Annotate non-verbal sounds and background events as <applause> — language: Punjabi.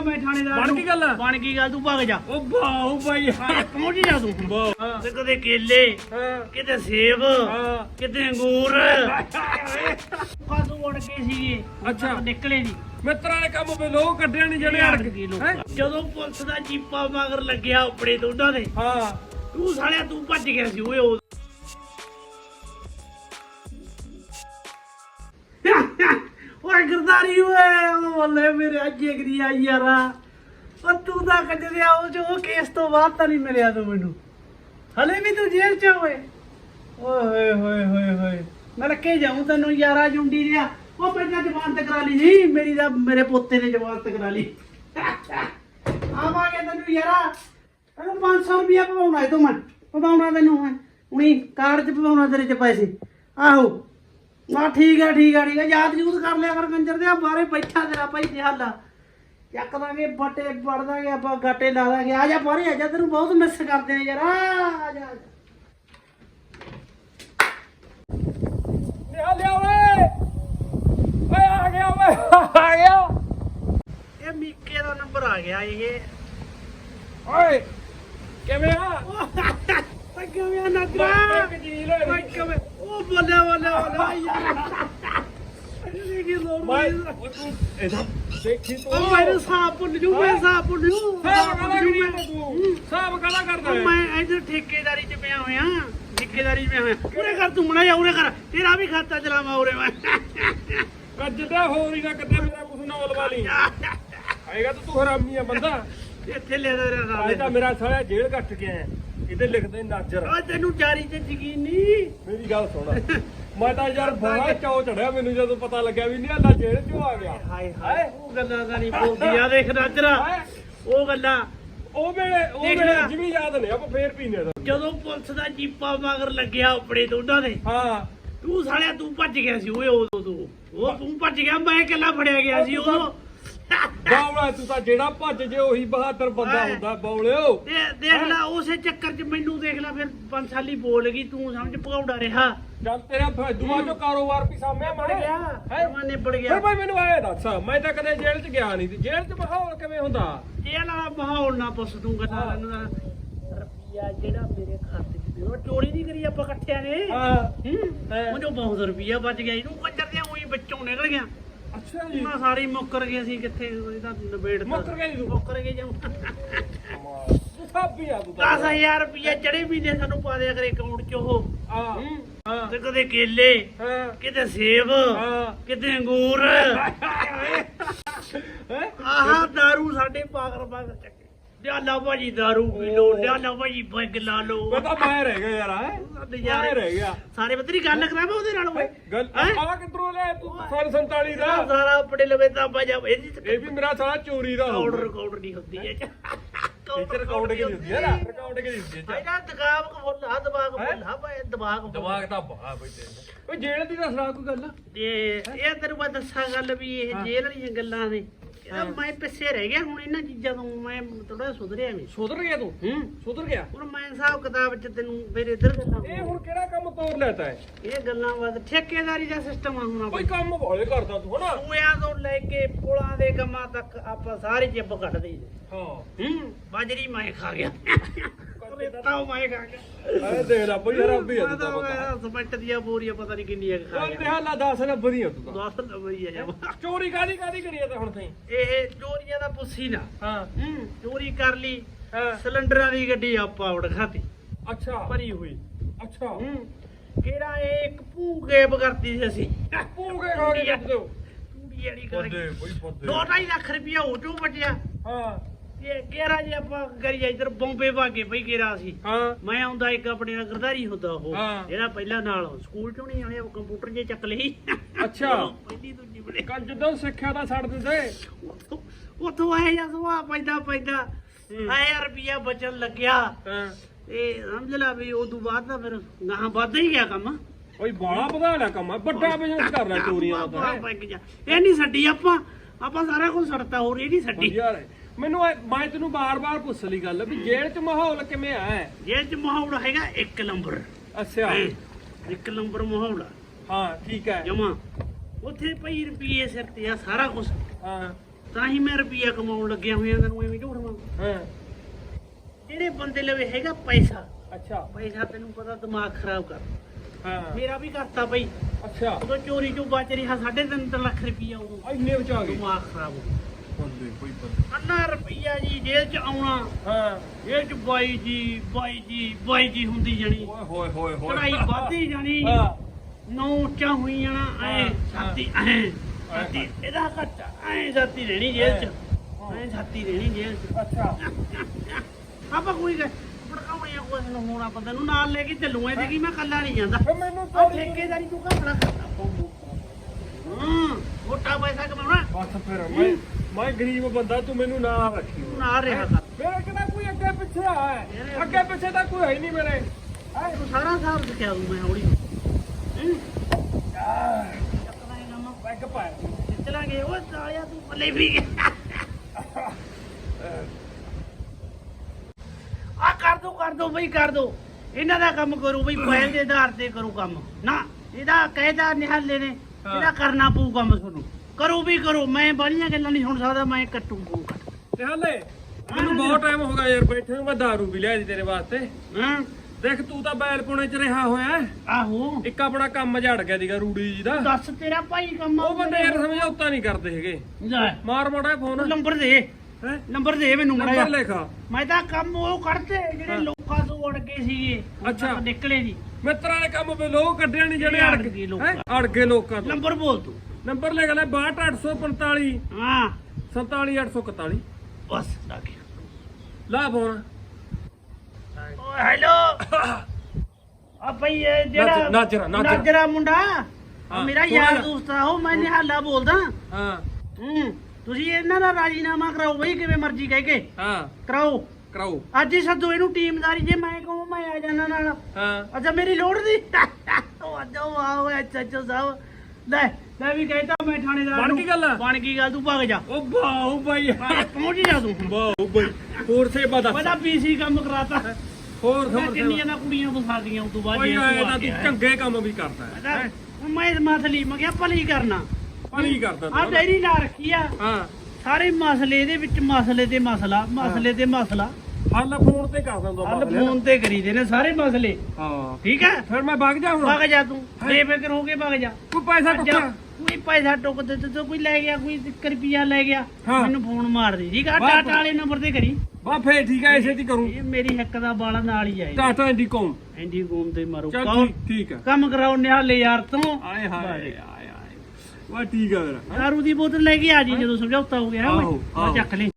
ਮੈਂ ਥਾਣੇਦਾਰ ਬਣ ਗਈ ਗੱਲ? ਬਣ ਗਈ ਗੱਲ ਤੂੰ ਭੱਗ ਜਾ ਉਹ ਬਾਹੂ ਹਾਂ, ਪਹੁੰਚ ਜਾ ਤੂੰ ਵਾਹ। ਹਾਂ। ਤੇ ਕਦੇ ਕੇਲੇ ਕਿਤੇ ਸੇਬ। ਕਿਤੇ ਅੰਗੂਰ ਕਾਦੋਂ ਉੜ ਗਏ ਸੀਗੇ ਅੱਛਾ। ਨਿਕਲੇ ਨਹੀਂ ਮਿੱਤਰਾਂ ਨੇ ਕੰਮ ਬੇ ਲੋਕ ਕੱਢਿਆ ਨਹੀਂ ਜਿਹੜੇ ਅੜ ਗਏ ਹੈਂ? ਜਦੋਂ ਪੁਲਿਸ ਦਾ ਜੀਪਾ ਮਗਰ ਲੱਗਿਆ ਆਪਣੇ ਦੋਨਾਂ ਦੇ ਹਾਂ ਤੂੰ ਸਾਲਿਆ ਤੂੰ ਭੱਜ ਗਿਆ ਸੀ ਓਏ ਉਹ ਓਏ ਗਰਦਾਰੀ ਓਏ, ਉਹ ਬੱਲੇ ਮੇਰੇ ਅੱਜ ਗਰੀ ਆ ਯਾਰਾ। ਉਹ ਤੂੰ ਤਾਂ ਕੰਜਰਿਆ ਉਹ ਜੋ ਕੇਸ ਤੋਂ ਬਾਅਦ ਤਾਂ ਨਹੀਂ ਮਿਲਿਆ ਤੂੰ ਮੈਨੂੰ। ਹਲੇ ਵੀ ਤੂੰ ਜੇਲ੍ਹ ਚ ਓਏ। ਓਏ ਹੋਏ ਹੋਏ ਹੋਏ ਮੈਂ ਲੱਕੇ ਜਾਉਂ ਤੈਨੂੰ ਯਾਰਾ ਜੁੰਡੀ ਰਿਆ ਉਹ ਪਹਿਲਾਂ ਜ਼ਮਾਨਤ ਕਰਾ ਲਈ ਸੀ ਮੇਰੀ ਦਾ ਮੇਰੇ ਪੋਤੇ ਨੇ ਜ਼ਮਾਨਤ ਕਰਾ ਲਈ। ਆਵਾਂਗੇ ਤੈਨੂੰ ਯਾਰਾ। ਤੈਨੂੰ 500 ਰੁਪਇਆ ਪਵਾਉਣਾ ਤੂੰ ਮੈਂ, ਪਵਾਉਣਾ ਤੈਨੂੰ ਮੈਂ। ਹੁਣੀ ਕਾਰਡ 'ਚ ਪਵਾਉਣਾ ਤੇਰੇ 'ਚ ਪੈਸੇ। ਆਹੋ। ਆ ਠੀਕ ਆ ਠੀਕ ਆ ਠੀਕ ਆ। ਯਾਦ ਯੂਦ ਕਰ ਲਿਆ ਕਰ ਕੰਜਰ ਦੇ ਆ ਬਾਹਰੇ ਬੈਠਾ ਤੇਰਾ ਭਾਈ ਨਿਹਾਲਾ ਚੱਕ ਦਾਂਗੇ ਬਟੇ ਵੜ ਦਾਂਗੇ ਆਪਾਂ ਗਾਟੇ ਲਾ ਦਾਂਗੇ। ਆ ਜਾ ਬਾਹਰੇ ਆ ਜਾ ਤੈਨੂੰ ਬਹੁਤ ਮਿਸ ਕਰਦੇ ਆ ਯਾਰ। ਆ ਜਾ ਆ ਜਾ। ਨਿਆ ਲਿਆ ਓਏ। ਓਏ ਆ ਗਿਆ ਓਏ ਆ ਗਿਆ। ਇਹ ਮੀਕੇ ਦਾ ਨੰਬਰ ਆ ਗਿਆ ਇਹ। ਓਏ ਕਿਵੇਂ ਆ? ਕਿਵੇਂ ਨਗਰਾ। ਓਏ ਕਿਵੇਂ? ਉਹ ਬੋਲਿਆ ਬੋਲਿਆ ਬੋਲਿਆ ਯਾਰ। ਇਹ ਕੀ ਲੋੜ ਮੈਂ ਤੂੰ ਇਹਦਾ ਦੇਖੀ ਤੂੰ। ਉਹ ਮੈਨੂੰ ਸਾਹ ਭੁੱਲ ਜੂ ਮੈਂ ਸਾਹ ਭੁੱਲ ਜੂ। ਕਾਲਾ ਕਰੀ ਜਾਂਦਾ ਤੂੰ? ਸਾਬ ਕਾਲਾ ਕਰਦਾ? ਮੈਂ ਇੱਧਰ ਠੇਕੇਦਾਰੀ ਚ ਪਿਆ ਹੋਇਆ ਠੇਕੇਦਾਰੀ ਚ ਪਿਆ ਹੋਇਆ। ਉਰੇ ਕਰ ਤੂੰ ਮਣਾ ਜਾ ਉਰੇ ਕਰ। ਤੇਰਾ ਵੀ ਖਾਤਾ ਚਲਾਵਾ ਉਰੇ ਮੈਂ। ਕੱਜ ਦਾ ਹੋਰ ਹੀ ਨਾ ਕਿਤੇ ਮੇਰਾ ਕੁਛ ਨਾ ਲਵਾ ਲਈ ਆਏਗਾ ਤਾਂ ਤੂੰ ਹਰਾਮੀ ਆ ਬੰਦਾ। ਇੱਥੇ ਲੈ ਦੇ ਰੇ ਅੱਜ ਤਾਂ ਮੇਰਾ ਸਾਲਿਆ ਜੇਲ੍ਹ ਕੱਟ ਕੇ ਆਇਆ। ਇਹਦੇ ਲਿਖਦੇ ਨਾਜਰ। ਓਏ ਤੈਨੂੰ ਜਾਰੀ ਤੇ ਯਕੀਨ ਨਹੀਂ? ਮੇਰੀ ਗੱਲ ਸੁਣ। ਮੈਂ ਤਾਂ ਯਾਰ ਬੜਾ ਚਾਉ ਚੜਿਆ ਮੈਨੂੰ ਜਦੋਂ ਪਤਾ ਲੱਗਿਆ ਵੀ ਨਹੀਂ ਅੱਲਾ ਜੇਲ੍ਹ ਚੋਂ ਆ ਗਿਆ। ਹਾਏ ਹਾਏ ਉਹ ਗੱਲਾਂ ਦਾ ਨਹੀਂ ਬੋਲਦੀ ਆ ਦੇਖ ਨਾਜਰਾ? ਉਹ ਗੱਲਾਂ। ਉਹ ਵੇਲੇ ਉਹ ਵੇਲੇ ਲਿਆ। ਅੱਜ ਵੀ ਯਾਦ ਨੇ ਆਪਾਂ ਫੇਰ ਪੀਨੇ ਦਾ ਜਦੋਂ ਪੁਲਿਸ ਦਾ ਜੀਪਾ ਮਗਰ ਲੱਗਿਆ ਆਪਣੇ ਦੋਨਾਂ ਦੇ ਹਾਂ। ਤੂੰ ਸਾਲਿਆ ਤੂੰ ਭੱਜ ਗਿਆ ਸੀ ਓਏ ਉਦੋਂ ਤੂੰ। ਉਹ ਤੂੰ ਭੱਜ ਗਿਆ ਮੈਂ ਇਕੱਲਾ ਫੜਿਆ ਗਿਆ ਸੀ ਉਦੋਂ। ਬਾਵਲਾ ਤੂੰ ਤਾਂ ਜਿਹੜਾ ਭੱਜ ਜੇ ਉਹੀ ਬਹਾਦਰ ਬੰਦਾ? ਹੁੰਦਾ ਬੌਲਿਓ ਤੇ ਦੇਖ ਲੈ ਉਸੇ ਚੱਕਰ 'ਚ ਮੈਨੂੰ ਦੇਖ ਲੈ ਫਿਰ ਪੰਜ ਸਾਲੀ ਬੋਲ ਗਈ ਤੂੰ ਸਮਝ ਭਗੌੜਾ ਰਿਹਾ। ਚੱਲ ਤੇਰਾ ਫੈਦੂਆ ਜੋ ਕਾਰੋਬਾਰ ਵੀ ਸਾਹਮਣੇ ਗਿਆ ਹੈਂ? ਮੈਂ ਨਿਬੜ ਫਿਰ ਗਿਆ ਭਾਈ ਮੈਨੂੰ ਆਏ ਦੱਸ ਮੈਂ ਤਾਂ ਕਦੇ ਜੇਲ੍ਹ 'ਚ ਗਿਆ ਨਹੀਂ ਜੇਲ੍ਹ 'ਚ ਮਾਹੌਲ ਕਿਵੇਂ ਹੁੰਦਾ? ਇਹ ਵਾਲਾ ਮਾਹੌਲ ਨਾ ਪੁੱਛ ਤੂੰ ਗੱਲਾਂ ਰੁਪਿਆ ਜਿਹੜਾ ਮੇਰੇ ਖਾਤੇ 'ਚ ਉਹ ਚੋਰੀ ਨਹੀਂ ਕਰੀ ਆਪਾਂ ਇਕੱਠਿਆਂ ਨੇ? ਹਾਂ। ਹੂੰ। ਹੈਂ? ਉਹ ਜੋ ਬਹੁਤ ਰੁਪਿਆ ਬਚ ਗਿਆ ਇਹਨੂੰ ਕੰਜਰ ਦੇ ਉਹੀ ਵਿੱਚੋਂ ਨਿਕਲ ਗਿਆ। ਅੱਛਾ ਜੀ। ਉਹਨਾਂ ਸਾਰੀ ਮੁੱਕਰ ਗਏ ਸੀ ਕਿੱਥੇ ਇਹਦਾ ਨਿਬੇੜ ਮੁੱਕਰ ਗਏ ਤੂੰ? ਮੁੱਕਰ ਗਏ ਜਾਂ ਤੂੰ ਸਾਬੀ ਆ ਤੂੰ ਤਾਂ। 10000 ਰੁਪਿਆ ਚੜੇ ਮਹੀਨੇ ਸਾਨੂੰ ਪਾ ਦਿਆ ਕਰੇ ਅਕਾਊਂਟ 'ਚ ਉਹ। ਹਾਂ। ਹੂੰ। ਹਾਂ। ਤੇ ਕਦੇ ਕੇਲੇ ਹਾਂ। ਕਿਤੇ ਸੇਬ ਹਾਂ। ਕਿਤੇ ਅੰਗੂਰ। ਹੈਂ? ਆਹਾ दारू ਸਾਡੇ ਪਾਗਰ ਪਾਗਰ ਚੱਕੇ ਲਿਆਲਾ ਭਾਜੀ दारू ਪੀ ਲੋ ਲਿਆਲਾ ਭਾਜੀ ਬੈਗ ਲਾ ਲੋ ਮੈਂ ਤਾਂ ਮੈਂ ਰਹਿ ਗਿਆ ਯਾਰ ਹੈ? ਮੈਂ ਰਹਿ ਗਿਆ। ਸਾਰੇ ਬਤਰੀ ਗੱਲ ਕਰਾਵਾ ਉਹਦੇ ਨਾਲ ਓਏ। ਗੱਲ ਹੈਂ? ਆ ਕਿੱਧਰੋਂ ਲੈ ਤੂੰ? 47 ਦਾ। ਸਾਰਾ ਆਪਣੇ ਲਵੇ ਤਾਂ ਇਹਦੀ ਇਹ ਵੀ ਮੇਰਾ ਸਾਲਾ ਚੋਰੀ ਦਾ ਹੋਊਗਾ। ਰਿਕਾਰਡ ਨਹੀਂ ਹੁੰਦੀ ਹੈ ਟੀਚਰ ਰਿਕਾਰਡ ਕੀ ਹੁੰਦੀ ਹੈ ਨਾ? ਰਿਕਾਰਡ ਕੀ ਹੁੰਦੀ ਹੈ ਇਹਦਾ ਕੋਲ ਹਾ ਦਬਾਗ ਹੈਂ? ਕੋਲ ਹਾ? ਬਈ ਦਬਾਗ ਦਿਮਾਗ ਤਾਂ ਬਹਾ ਬਈ ਤੇਰੇ ਓਏ ਜੇਲ੍ਹ ਦੀ ਦੱਸ ਰਾ ਕੋਈ ਗੱਲ? ਤੇ ਇਹ ਤੈਨੂੰ ਮੈਂ ਦੱਸਾਂ ਗੱਲ ਵੀ ਇਹ ਹਾਂ। ਜੇਲ੍ਹ ਵਾਲੀਆਂ ਗੱਲਾਂ ਨੇ। ਹਾਂ। ਮੈਂ ਪਿੱਛੇ ਰਹਿ ਗਿਆ ਹੁਣ ਇਹਨਾਂ ਚੀਜ਼ਾਂ ਤੋਂ ਮੈਂ ਥੋੜਾ ਸੁਧਰਿਆ ਵੀ। ਸੁਧਰ ਗਿਆ ਤੂੰ? ਹੂੰ। ਸੁਧਰ ਗਿਆ? ਹੁਣ ਮੈਂ ਹਿਸਾਬ ਕਿਤਾਬ ਚ ਤੈਨੂੰ ਫਿਰ ਇੱਧਰ ਗੱਲਾਂ ਇਹ ਹੁਣ ਕਿਹੜਾ ਕੰਮ ਤੋਰ ਲੈਤਾ ਹੈ? ਇਹ ਗੱਲਾਂ ਬਾਤ ਠੇਕੇਦਾਰੀ ਦਾ ਸਿਸਟਮ ਆ ਹੁਣ ਕੋਈ ਕੰਮ ਬੋਲੇ ਕਰਦਾ ਤੂੰ ਹਨਾ? ਸੂਆਂ ਤੋਂ ਲੈ ਕੇ ਪੁਲਾਂ ਦੇ ਕੰਮਾਂ ਤੱਕ ਆਪਾਂ ਸਾਰੇ ਜਿੱਬ ਕੱਢ ਦੇਈਦੇ ਹਾਂ। ਹੂੰ ਬਾਜਰੀ ਮੈਂ ਖਾ ਗਿਆ। ਰੇਤਾ ਉਹ ਮੈਂ ਖਾ ਗਿਆ। ਐ ਦੇਖ ਬਈ ਯਾਰ ਅੱਬੀ ਆ ਮੈਂ ਤੂੰ ਤਾਂ ਤਾਂ। ਪਤਾ ਸਮੈਂਟ ਦੀਆਂ ਬੋਰੀਆਂ ਪਤਾ ਨਹੀਂ ਕਿੰਨੀਆਂ ਕੁ ਖਾ ਤੇ ਗਿਆ। ਹਾਲਾ 10 ਨਾ ਵਧੀਆ ਤੂੰ ਤਾਂ। ਦੋਸਤ ਨੰਬਰੀ ਆ ਜਮਾ ਚੋਰੀ ਕਾਦੀ ਕਾਦੀ ਕਰੀ ਤਾਂ ਹੁਣ ਤੈਂ? ਇਹ ਚੋਰੀਆਂ ਦਾ ਪੁੱਛੀ ਨਾ। ਹਾਂ। ਹੂੰ ਚੋਰੀ ਕਰ ਲਈ। ਹਾਂ। ਸਿਲੰਡਰਾਂ ਦੀ ਗੱਡੀ ਆਪਾਂ ਉੜ ਖਾਤੀ ਅੱਛਾ। ਭਰੀ ਹੋਈ। ਅੱਛਾ। ਹੂੰ ਕਿਹੜਾ ਇਹ ਇੱਕ ਭੂਗੇਬ ਕਰਤੀ ਸੀ ਅਸੀਂ। ਪੂਗੇ ਖਾ ਕੇ ਕੱਟ ਦਿਓ। ਪੂੜੀ ਵਾਲੀ ਕਰ ਦੋ ਢਾਈ ਲੱਖ ਰੁਪਇਆ ਉਹ ਚੋਂ ਬਚਿਆ। ਹਾਂ। ਇਹ ਗੇਰਾ ਜੇ ਆਪਾਂ ਕਰੀਏ ਇੱਧਰ ਬੰਬੇ ਭਾਗੇ ਬਈ ਗੇਰਾ ਸੀ ਹਾਂ। ਮੈਂ ਆਉਂਦਾ ਇੱਕ ਆਪਣੇ ਨਾਲ ਗਰਦਾਰੀ ਹੁੰਦਾ ਉਹ। ਹਾਂ। ਜਿਹੜਾ ਪਹਿਲਾਂ ਨਾਲ ਸਕੂਲ ਚੋਂ ਨਹੀਂ ਆਇਆ ਕੰਪਿਊਟਰ ਜੇ ਚੱਕ ਲਈ। ਅੱਛਾ। ਪਹਿਲੀ ਦੂਜੀ ਬਣੇ। ਕੰਨ ਜਦੋਂ ਸਿੱਖਿਆ ਤਾਂ ਛੱਡ ਦਿੰਦੇ। ਉੱਥੋਂ- ਉੱਥੋਂ ਆਏ ਜਾਂ ਸੁਆ ਪੈਂਦਾ ਪੈਂਦਾ। ਹੂੰ। ਆਇਆ ਰੁਪਿਆ ਬਚਣ ਲੱਗਿਆ। ਹਾਂ। ਤੇ ਸਮਝ ਲਾ ਵੀ ਉਦੋਂ ਬਾਅਦ ਤਾਂ ਫਿਰ ਗਾਹਾਂ ਵੱਧ ਹੀ ਗਿਆ ਕੰਮ। ਓਏ ਬਾਲਾ ਵਧਾ ਲਿਆ ਕੰਮ ਵੱਡਾ ਬਿਜ਼ਨਸ ਕਰ ਲੈ ਚੋਰੀਆਂ ਦਾ ਆਪਾਂ- ਤਾਂ। ਆਪਾਂ ਇੱਕ ਜਾ- ਇਹ ਨਹੀਂ ਛੱਡੀ ਆਪਾਂ। ਆਪਾਂ ਸਾਰਾ ਕੁਝ ਛੱਡਤਾ ਹੋਰ ਇਹ ਨਹੀਂ ਛੱਡੀ। ਮੈਨੂੰ ਇਹ- ਮੈਂ ਤੈਨੂੰ ਬਾਰ-ਬਾਰ ਪੁੱਛ ਲਈ ਗੱਲ ਵੀ ਜੇਲ੍ਹ 'ਚ ਮਾਹੌਲ ਕਿਵੇਂ ਆ? ਜੇਲ੍ਹ ਚ ਮਾਹੌਲ ਹੈਗਾ ਇੱਕ ਨੰਬਰ। ਅੱਛਾ। ਇੱਕ ਨੰਬਰ ਮਾਹੌਲ ਆ। ਹਾਂ ਠੀਕ ਹੈ। ਜਮਾ। ਉੱਥੇ ਪਈ ਰੁਪਏ ਸਿਰ ਤੇ ਆ ਸਾਰਾ ਕੁਝ ਹਾਂ। ਤਾਂ ਹੀ ਮੈਂ ਰੁਪਈਆ ਕਮਾਉਣ ਲੱਗਿਆ ਹੋਇਆ ਤੈਨੂੰ ਐਵੇਂ ਝੂਠ ਮਾਰ ਹਾਂ। ਜਿਹੜੇ ਬੰਦੇ ਲਵੇ ਹੈਗਾ ਪੈਸਾ। ਅੱਛਾ। ਪੈਸਾ ਤੈਨੂੰ ਪਤਾ ਦਿਮਾਗ ਖਰਾਬ ਕਰ। ਹਾਂ। ਮੇਰਾ ਵੀ ਕਰਤਾ ਬਈ। ਅੱਛਾ। ਉਦੋਂ ਚੋਰੀ ਚੋਂ ਬਚ ਰਿਹਾ 3.5 ਲੱਖ ਰੁਪਈਆ ਉਦੋਂ ਇੰਨੇ ਵਿੱਚ ਆ ਗਏ। ਦਿਮਾਗ ਖਰਾਬ ਹੋ ਗਿਆ। ਬੰਦੇ ਕੋਈ ਬੰਦੇ। ਅੰਨਾ ਰੁਪਈਆ ਜੀ ਜੇਲ੍ਹ ਚ ਆਉਣਾ। ਹਾਂ। ਜੇਲ੍ਹ ਚ ਬਾਈ ਜੀ ਬਾਈ ਜੀ ਬਾਈ ਜੀ ਹੁੰਦੀ ਜਾਣੀ। ਓਏ ਹੋਏ ਹੋਏ ਹੋਏ। ਚੜਾਈ ਵੱਧਦੀ ਜਾਣੀ। ਹਾਂ। ਨੌ ਉੱਚਾ ਹੋਈ ਜਾਣਾ ਐ ਹਾਂ, ਛਾਤੀ ਐ ਛਾਤੀ। ਇਹਦਾ ਘੱਟ ਐ ਛਾਤੀ ਰਹਿਣੀ ਜੇਲ੍ਹ ਚ। ਐ ਛਾਤੀ ਰਹਿਣੀ ਜੇਲ੍ਹ ਚ। ਅੱਛਾ। ਆਪਾਂ ਕੋਈ ਗੱਲ ਭੜਕਾਉਣੀਆਂ ਕੋਈ ਨੂੰ ਹੋਣਾ ਬੰਦੇ ਨੂੰ ਨਾਲ ਲੈ ਕੇ ਚੱਲੂ ਐ ਕਿ ਮੈਂ ਕੱਲਾ ਨਹੀਂ ਜਾਂਦਾ। ਮੈਨੂੰ ਠੇਕੇਦਾਰੀ ਤੂੰ ਕਰਦਾ ਹਾਂ। ਮੋਟਾ ਪੈਸਾ ਕਮਾਉਣਾ। ਬਸ ਫਿਰ ਮੈਂ ਮੈਂ ਗਰੀਬ ਬੰਦਾ ਤੂੰ ਮੈਨੂੰ ਨਾ ਰੱਖੀ। ਨਾ ਰਿਹਾ ਕਰ। ਮੇਰੇ ਕਿਹੜਾ ਕੋਈ ਅੱਗੇ ਪਿੱਛੇ ਆ ਅੱਗੇ ਪਿੱਛੇ ਤਾਂ ਕੋਈ ਹੈ ਨਹੀਂ ਮੇਰੇ। ਆਏ ਤੂੰ ਸਾਰਾ ਹਿਸਾਬ ਸਿਖਿਆ ਦੂੰ ਮੈਂ ਹੌਲੀ ਹੂੰ। ਚੱਕਣਾ ਇਹ ਨਮਾ ਬੈਗ ਪਾਇਆ ਚਲਾਂਗੇ ਉਹ ਸਾਲਿਆ ਤੂੰ ਪੱਲੇ ਵੀ ਗਿਆ ਆ ਕਰ ਦੋ ਕਰ ਦੋ ਬਈ ਕਰ ਦੋ। ਇਹਨਾਂ ਦਾ ਕੰਮ ਕਰੋ ਬਈ ਪਹਿਲ ਦੇ ਆਧਾਰ ਤੇ ਕਰੋ ਕੰਮ। ਨਾ ਇਹਦਾ ਕਾਇਦਾ ਨਿਹਾਲੇ ਨੇ। ਇਹਦਾ ਕਰਨਾ ਪਊ ਕੰਮ ਤੁਹਾਨੂੰ। ਕਰੋ ਵੀ ਕਰੋ ਮੈਂ ਬੜੀਆਂ ਗੱਲਾਂ ਨਹੀਂ ਸੁਣ ਸਕਦਾ ਮੈਂ ਕੱਟੂ। ਕੱਟ ਤੇ ਹਲੇ ਮੈਨੂੰ ਬਹੁਤ ਟਾਈਮ ਹੋ ਗਿਆ ਯਾਰ ਬੈਠੇ ਨੂੰ ਮੈਂ ਦਾਰੂ ਵੀ ਲਿਆ ਦੀ ਤੇਰੇ ਵਾਸਤੇ। ਹਾਂ। ਦੇਖ ਤੂੰ ਤਾਂ ਬੈਲ ਪੁਣੇ ਚ ਰਿਹਾ ਹੋਇਆ ਹੈ। ਆਹੋ। ਇੱਕ ਆਪਣਾ ਕੰਮ ਜੜ ਗਿਆ ਦੀਗਾ ਰੂੜੀ ਜੀ ਦਾ। ਦੱਸ ਤੇਰਾ ਭਾਈ ਕੰਮ ਉਹ ਬੰਦੇ ਯਾਰ ਸਮਝੌਤਾ ਨਹੀਂ ਕਰਦੇ ਹੈਗੇ। ਲੈ। ਮਾਰ ਮੋੜਾ ਫੋਨ ਨੰਬਰ ਦੇ। ਹੈ? ਨੰਬਰ ਦੇ ਮੈਨੂੰ ਮੜਾ ਨੰਬਰ ਲਿਖਾ ਮੈਂ ਤਾਂ ਕੰਮ ਉਹ ਕਰਤੇ ਜਿਹੜੇ। ਲੋਕਾਂ ਤੋਂ ਅੜ ਗਏ ਸੀਗੇ। ਅੱਛਾ। ਤੱਕ ਨਿਕਲੇ ਨਹੀਂ। ਮਿੱਤਰਾਂ ਨੇ ਕੰਮ ਵੀ ਲੋਕ ਕੱਢਿਆ ਨਹੀਂ ਜਿਹੜੇ ਜਿਹੜੇ ਅੜ ਅੜ ਗਏ ਗਏ ਲੋਕਾਂ। ਹੈਂ? ਅੜ ਗਏ ਲੋਕਾਂ ਤੋਂ। ਨੰਬਰ ਬੋਲ ਤੂੰ। ਨੰਬਰ ਲਿਖ ਲੈ 62845 ਹਾਂ। 47841 ਬਸ ਲੱਗ ਗਿਆ ਲਾ ਫੋਨ। ਓ ਹੈਲੋ। <coughs> ਆ ਭਈ ਇਹ ਜਿਹੜਾ ਨਾਜਰਾ, ਨਾਜਰਾ, ਨਾਜਰਾ। ਨਾਜਰਾ ਮੁੰਡਾ ਹਾਂ, ਮੇਰਾ ਯਾਰ? ਦੋਸਤ ਆ ਉਹ ਮੈਂ ਨਿਹਾਲਾ ਬੋਲਦਾ। ਹਾਂ। ਹੂੰ ਤੁਸੀਂ ਇਹਨਾਂ ਦਾ ਰਾਜੀਨਾਮਾ ਕਰਾਓ ਬਈ ਕਿਵੇਂ ਮਰਜ਼ੀ ਕਹਿ ਕੇ। ਹਾਂ। ਕਰਾਓ। ਕਰਾਓ। ਅੱਜ ਹੀ ਸੱਦੋ ਇਹਨੂੰ ਟੀਮਦਾਰੀ ਜੇ ਮੈਂ ਕਹੂੰ ਮੈਂ ਆ ਜਾਣਾ ਨਾਲ। ਹਾਂ। ਅੱਛਾ ਮੇਰੀ ਲੋੜ ਦੀ ਉਹ ਅੱਜੋ ਵਾਹ ਓਏ ਅੱਛਾ ਅੱਛਾ ਸਾਹਿਬ। ਲੈ ਮੈਂ ਵੀ ਕਹਿਤਾ ਮੈਂ ਥਾਣੇਦਾਰ ਬਣ ਗਈ ਗੱਲ? ਬਣ ਗਈ ਗੱਲ ਤੂੰ ਭੱਗ ਜਾ। ਉਹ ਬਾਹੂ ਬਾਈ। ਪਹੁੰਚ ਹੀ ਜਾ ਤੂੰ ਬਾਹੂ ਬਾਈ। ਹੋਰ ਸੇਵਾ ਦੱਸ। ਮੈਂ ਪੀਸੀ ਕੰਮ ਕਰਾਤਾ। ਹੋਰ ਮੈਂ ਖਬਰ ਕਿੰਨੀਆਂ ਨਾ ਕੁੜੀਆਂ ਫਸਾ ਗਈਆਂ ਉਸ ਤੋਂ ਬਾਅਦ ਕੋਈ ਜੇ ਆਏ ਤੂੰ ਆ ਤਾਂ ਗਿਆ। ਚੰਗੇ ਕੰਮ ਵੀ ਕਰਦਾ ਹੈ। ਮੈਂ ਮੈਂ ਮਸਲੀ ਮੈਂ ਕਿਹਾ ਭਲੀ ਕਰਨਾ। ਭਲੀ ਕਰਦਾ ਆ ਤੂੰ। ਡੈਰੀ ਲਾ ਰੱਖੀ ਆ। ਹਾਂ। ਸਾਰੇ ਮਸਲੇ ਦੇ ਵਿੱਚ ਮਸਲੇ ਤੇ ਮਸਲਾ ਮਸਲੇ ਤੇ ਮਸਲਾ। ਹੱਲ ਫੋਨ ਤੇ ਕਰ ਦਿੰਦਾ ਹੱਲ। ਫੋਨ ਤੇ ਕਰੀਦੇ ਨੇ ਸਾਰੇ ਮਸਲੇ। ਹਾਂ। ਠੀਕ ਹੈ? ਫਿਰ ਮੈਂ ਵਗ ਜਾ ਹੁਣ। ਭੱਗ ਜਾ ਤੂੰ। ਬੇਫਿਕਰ ਹੋ ਕੇ ਭੱਗ ਜਾ। ਕੋਈ ਪੈਸਾ ਟੁੱਟਾ ਕੋਈ ਪੈਸਾ ਟੁੱਕ ਦੇ ਤੇ ਕੋਈ ਲੈ ਗਿਆ ਕੋਈ 1 ਰੁਪਿਆ ਲੈ ਗਿਆ ਹਾਂ। ਮੈਨੂੰ ਫੋਨ ਮਾਰ ਦੇ ਠੀਕ ਆ? ਵਾਹ, ਟਾਟਾ ਵਾਲੇ ਨੰਬਰ ਤੇ ਕਰੀ। ਬਾ ਫੇਰ ਠੀਕ ਹੈ ਐਸੇ ਦੀ ਕਰੂੰ। ਇਹ ਮੇਰੀ ਹੱਕ ਦਾ ਬਾਲਾ ਨਾਲ ਹੀ ਆਏ ਟਾਟਾ ਇੰਡੀਕੋਮ ਐਂਡੀ ਗੋਮ ਤੇ ਮਾਰੋ। ਚੱਲ ਕੌਣ? ਠੀਕ ਠੀਕ ਹੈ ਕੰਮ ਕਰਾਓ ਨਿਹਾਲੇ ਯਾਰ ਤੋਂ। ਆਏ ਹਾਏ ਆਏ ਆਏ ਵਾ ਠੀਕ ਹੈ ਮੇਰਾ ਦਾਰੂ ਦੀ ਬੋਤਲ ਲੈ ਕੇ ਆ ਜੀ ਜਦੋਂ ਸਮਝੌਤਾ ਹੋ ਗਿਆ। ਆਹੋ, ਆ ਆਹੋ। ਚੱਕ ਲੈ।